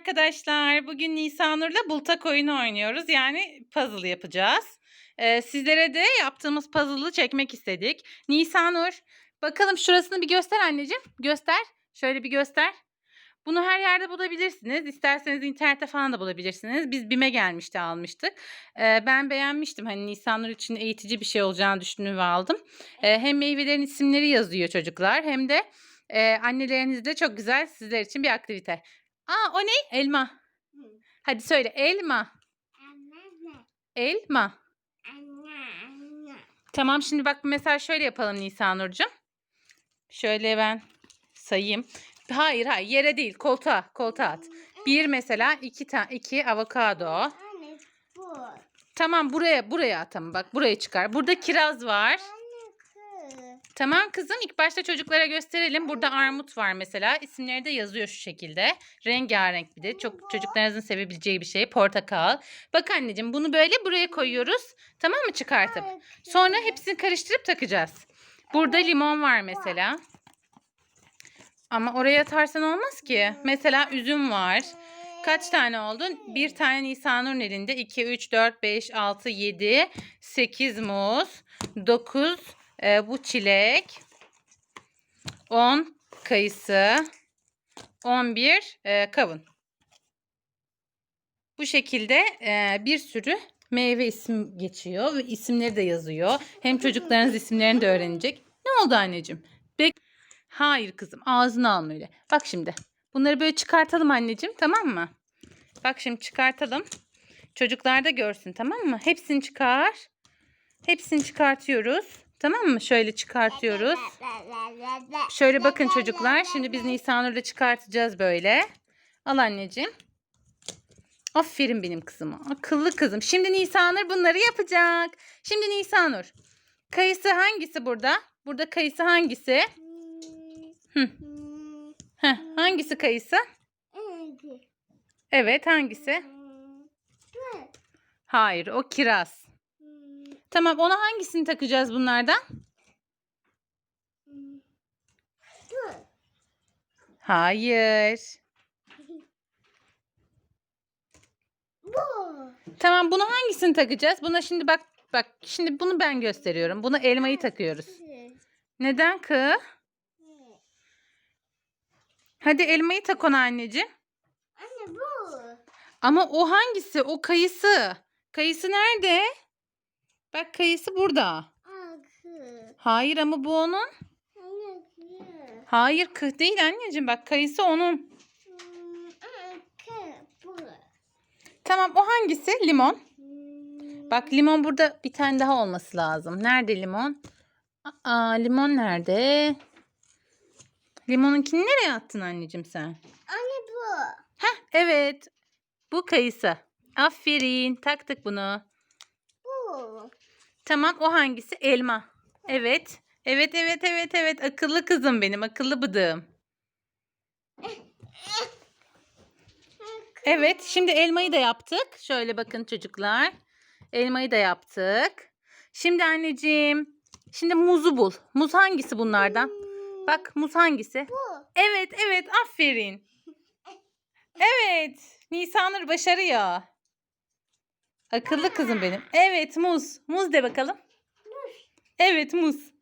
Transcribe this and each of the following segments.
arkadaşlar. Bugün Nisanur'la bultak oyunu oynuyoruz. Yani puzzle yapacağız. Ee, sizlere de yaptığımız puzzle'ı çekmek istedik. Nisanur, bakalım şurasını bir göster anneciğim. Göster. Şöyle bir göster. Bunu her yerde bulabilirsiniz. İsterseniz internette falan da bulabilirsiniz. Biz BİM'e gelmişti almıştık. Ee, ben beğenmiştim. Hani Nisanur için eğitici bir şey olacağını düşündüm ve aldım. Ee, hem meyvelerin isimleri yazıyor çocuklar hem de e, anneleriniz de çok güzel sizler için bir aktivite. Aa o ne? Elma. Hı. Hadi söyle elma. Anne, Elma. anne, anne. Tamam şimdi bak mesela şöyle yapalım Nisanurcuğum. Şöyle ben sayayım. Hayır hayır yere değil koltuğa koltuğa at. Bir mesela iki ta iki avokado. Anne bu. Tamam buraya buraya at ama bak buraya çıkar. Burada kiraz var. Tamam kızım ilk başta çocuklara gösterelim. Burada armut var mesela. İsimleri de yazıyor şu şekilde. Rengarenk bir de. Çok çocuklarınızın sevebileceği bir şey. Portakal. Bak anneciğim bunu böyle buraya koyuyoruz. Tamam mı çıkartıp? Sonra hepsini karıştırıp takacağız. Burada limon var mesela. Ama oraya atarsan olmaz ki. Mesela üzüm var. Kaç tane oldu? Bir tane Nisanur'un elinde. 2, 3, 4, 5, 6, 7, 8 muz, 9 e, bu çilek, 10 kayısı, 11 e, kavun. Bu şekilde e, bir sürü meyve isim geçiyor ve isimleri de yazıyor. Hem çocuklarınız isimlerini de öğrenecek. Ne oldu anneciğim? Bek Hayır kızım ağzını alma öyle. Bak şimdi bunları böyle çıkartalım anneciğim tamam mı? Bak şimdi çıkartalım. Çocuklar da görsün tamam mı? Hepsini çıkar. Hepsini çıkartıyoruz. Tamam mı? Şöyle çıkartıyoruz. Şöyle bakın çocuklar. Şimdi biz Nisanur'la çıkartacağız böyle. Al anneciğim. Aferin benim kızıma. Akıllı kızım. Şimdi Nisanur bunları yapacak. Şimdi Nisanur. Kayısı hangisi burada? Burada kayısı hangisi? Hı. Heh, hangisi kayısı? Evet hangisi? Hayır o kiraz. Tamam ona hangisini takacağız bunlardan? Hayır. Bu. Tamam bunu hangisini takacağız? Buna şimdi bak bak şimdi bunu ben gösteriyorum. Buna elmayı takıyoruz. Neden kı? Hadi elmayı tak ona anneciğim. Anne bu. Ama o hangisi? O kayısı. Kayısı nerede? Bak kayısı burada. Hayır ama bu onun. Hayır kıh değil anneciğim. Bak kayısı onun. Hmm. Tamam o hangisi? Limon. Hmm, Bak limon burada bir tane daha olması lazım. Nerede limon? Aa limon nerede? Limonunkini nereye attın anneciğim sen? Anne bu. Heh evet. Bu kayısı. Aferin. Taktık bunu. Bu. Tamam o hangisi? Elma. Evet. Evet evet evet evet. Akıllı kızım benim. Akıllı bıdığım. Evet. Şimdi elmayı da yaptık. Şöyle bakın çocuklar. Elmayı da yaptık. Şimdi anneciğim. Şimdi muzu bul. Muz hangisi bunlardan? Bak muz hangisi? Bu. Evet evet aferin. Evet. Nisanur başarıyor. Akıllı kızım benim. Evet muz. Muz de bakalım. Evet muz.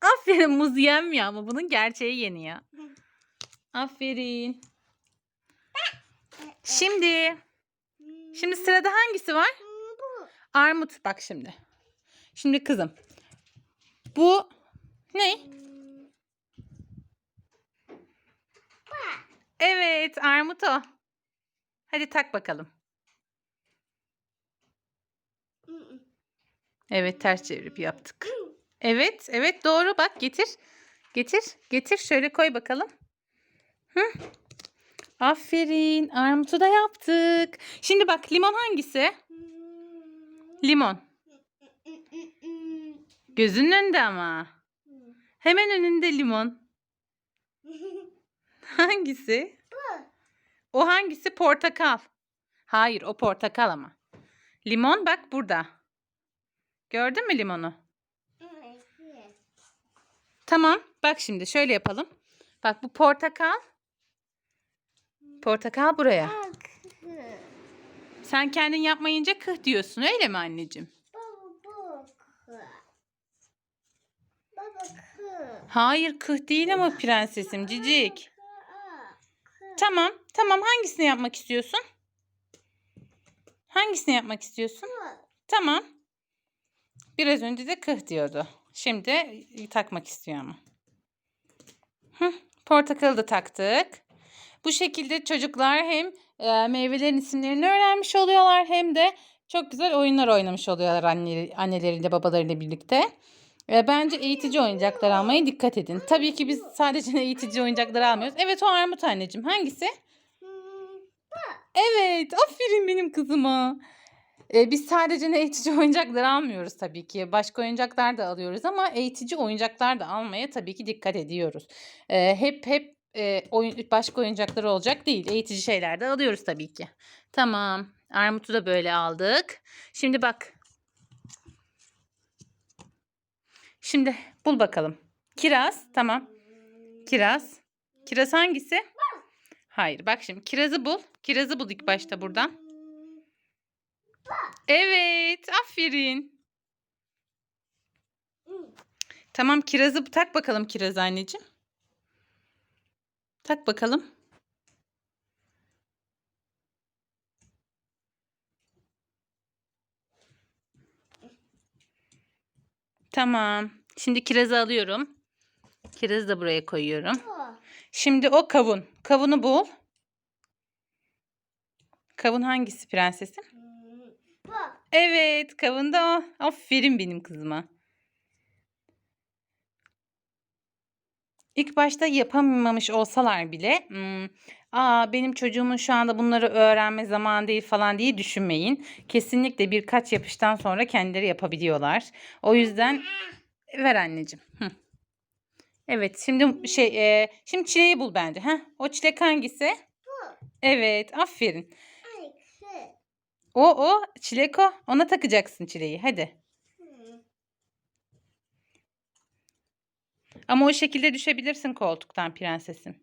Aferin muz yenmiyor ama bunun gerçeği yeniyor. Aferin. Şimdi. Şimdi sırada hangisi var? Bu. Armut. Bak şimdi. Şimdi kızım. Bu ne? Evet armut o. Hadi tak bakalım. hmm, Evet ters çevirip yaptık. Evet evet doğru bak getir. Getir getir şöyle koy bakalım. Hı. Aferin armutu da yaptık. Şimdi bak limon hangisi? Limon. Gözünün önünde ama. Hemen önünde limon. Hangisi? O hangisi? Portakal. Hayır o portakal ama. Limon bak burada. Gördün mü limonu? Tamam. Bak şimdi şöyle yapalım. Bak bu portakal. Portakal buraya. Sen kendin yapmayınca kıh diyorsun öyle mi anneciğim? Hayır kıh değil ama prensesim cicik. Tamam tamam hangisini yapmak istiyorsun? Hangisini yapmak istiyorsun? Tamam. Biraz önce de kıh diyordu. Şimdi takmak istiyor ama. Hı, portakalı da taktık. Bu şekilde çocuklar hem e, meyvelerin isimlerini öğrenmiş oluyorlar hem de çok güzel oyunlar oynamış oluyorlar anne, anneleriyle babalarıyla birlikte. E, bence eğitici oyuncaklar almaya dikkat edin. Tabii ki biz sadece eğitici oyuncaklar almıyoruz. Evet o armut anneciğim. Hangisi? Evet, aferin benim kızıma. Ee, biz sadece ne eğitici oyuncaklar almıyoruz tabii ki. Başka oyuncaklar da alıyoruz ama eğitici oyuncaklar da almaya tabii ki dikkat ediyoruz. Ee, hep hep e, oyun, başka oyuncaklar olacak değil. Eğitici şeyler de alıyoruz tabii ki. Tamam. Armut'u da böyle aldık. Şimdi bak. Şimdi bul bakalım. Kiraz, tamam. Kiraz. Kiraz hangisi? Hayır, bak şimdi kirazı bul. Kirazı bul ilk başta buradan. Evet, aferin. Tamam kirazı tak bakalım kiraz anneciğim. Tak bakalım. Tamam. Şimdi kirazı alıyorum. Kirazı da buraya koyuyorum. Şimdi o kavun. Kavunu bul. Kavun hangisi prensesim? Bu. Evet, kavun da o. Aferin benim kızıma. İlk başta yapamamış olsalar bile, hmm, aa benim çocuğumun şu anda bunları öğrenme zamanı değil falan diye düşünmeyin. Kesinlikle birkaç yapıştan sonra kendileri yapabiliyorlar. O yüzden ver anneciğim. Hı. Evet, şimdi şey, e, şimdi çileği bul bence. Heh, o çilek hangisi? Evet, aferin. Ay. O o çilek o. Ona takacaksın çileği. Hadi. Hmm, Ama o şekilde düşebilirsin koltuktan prensesim.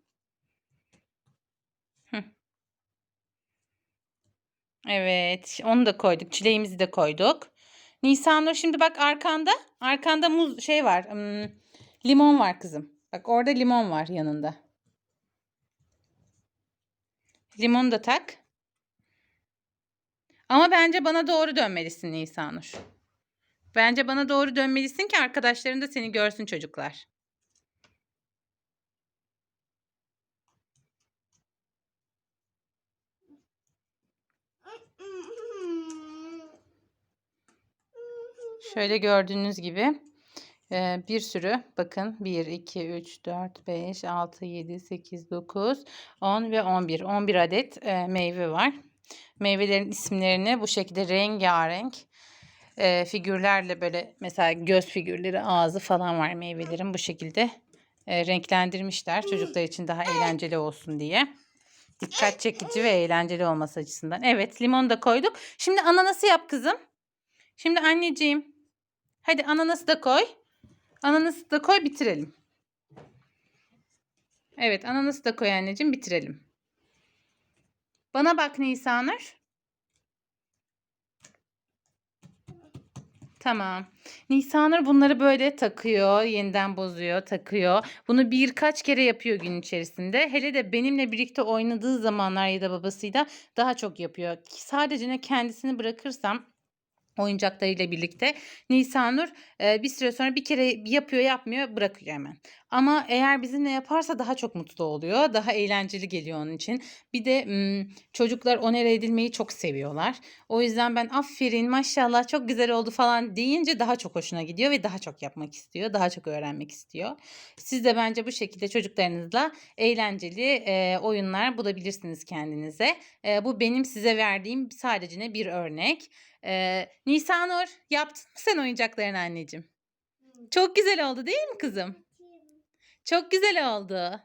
Hı. Evet, onu da koyduk. Çileğimizi de koyduk. Nisanur şimdi bak arkanda. Arkanda muz şey var. hmm, limon var kızım. Bak orada limon var yanında. Limonu da tak. Ama bence bana doğru dönmelisin Nisanur. Bence bana doğru dönmelisin ki arkadaşların da seni görsün çocuklar. Şöyle gördüğünüz gibi bir sürü bakın 1, 2, 3, 4, 5, 6, 7, 8, 9, 10 ve 11. 11 adet meyve var. Meyvelerin isimlerini bu şekilde rengarenk e, figürlerle böyle mesela göz figürleri, ağzı falan var meyvelerin bu şekilde renklendirmişler. Çocuklar için daha eğlenceli olsun diye. Dikkat çekici ve eğlenceli olması açısından. Evet limonu da koyduk. Şimdi ananası yap kızım. Şimdi anneciğim. Hadi ananası da koy. Ananası da koy bitirelim. Evet ananası da koy anneciğim bitirelim. Bana bak Nisanur. Tamam. Nisanur bunları böyle takıyor, yeniden bozuyor, takıyor. Bunu birkaç kere yapıyor gün içerisinde. Hele de benimle birlikte oynadığı zamanlar ya da babasıyla daha çok yapıyor. Sadece ne kendisini bırakırsam oyuncaklarıyla birlikte Nisanur e, bir süre sonra bir kere yapıyor yapmıyor bırakıyor hemen. Ama eğer bizimle yaparsa daha çok mutlu oluyor. Daha eğlenceli geliyor onun için. Bir de çocuklar onere edilmeyi çok seviyorlar. O yüzden ben aferin maşallah çok güzel oldu falan deyince daha çok hoşuna gidiyor ve daha çok yapmak istiyor. Daha çok öğrenmek istiyor. Siz de bence bu şekilde çocuklarınızla eğlenceli oyunlar bulabilirsiniz kendinize. Bu benim size verdiğim sadece ne bir örnek. Ee, Nisanur yaptın mı sen oyuncaklarını anneciğim? Çok güzel oldu değil mi kızım? Çok güzel oldu.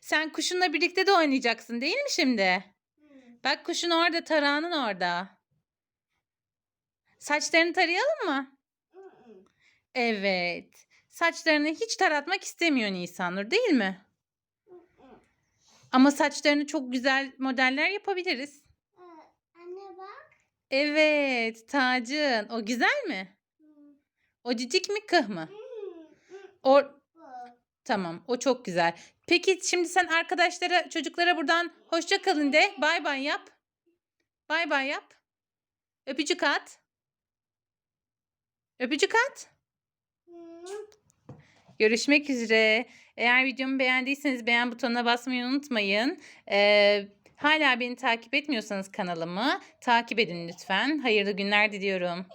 Sen kuşunla birlikte de oynayacaksın değil mi şimdi? Bak kuşun orada, tarağının orada. Saçlarını tarayalım mı? Evet. Saçlarını hiç taratmak istemiyor Nisanur değil mi? Ama saçlarını çok güzel modeller yapabiliriz. Evet, tacın. O güzel mi? O cicik mi kıh mı? Hmm. Tamam, o çok güzel. Peki şimdi sen arkadaşlara, çocuklara buradan hoşça kalın de. Bay bay yap. Bay bay yap. Öpücük at. Öpücük at. Görüşmek üzere. Eğer videomu beğendiyseniz beğen butonuna basmayı unutmayın. Ee, hala beni takip etmiyorsanız kanalımı takip edin lütfen. Hayırlı günler diliyorum.